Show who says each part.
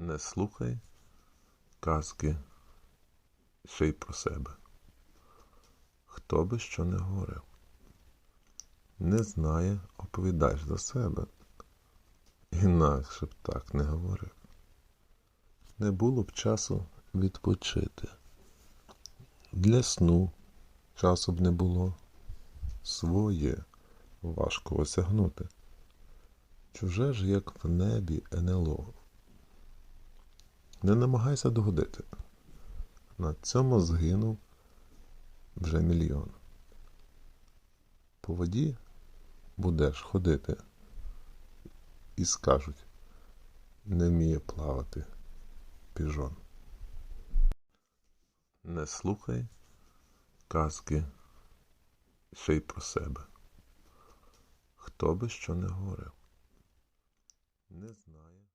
Speaker 1: Не слухай казки ще й про себе. Хто би що не говорив, не знає, оповідаєш за себе. Інакше б так не говорив. Не було б часу відпочити. Для сну часу б не було. Своє важко осягнути. Чуже ж, як в небі НЛО. Не намагайся догодити. На цьому згинув вже мільйон. По воді будеш ходити і скажуть, не вміє плавати піжон. Не слухай казки ще й про себе. Хто би що не говорив, не знає.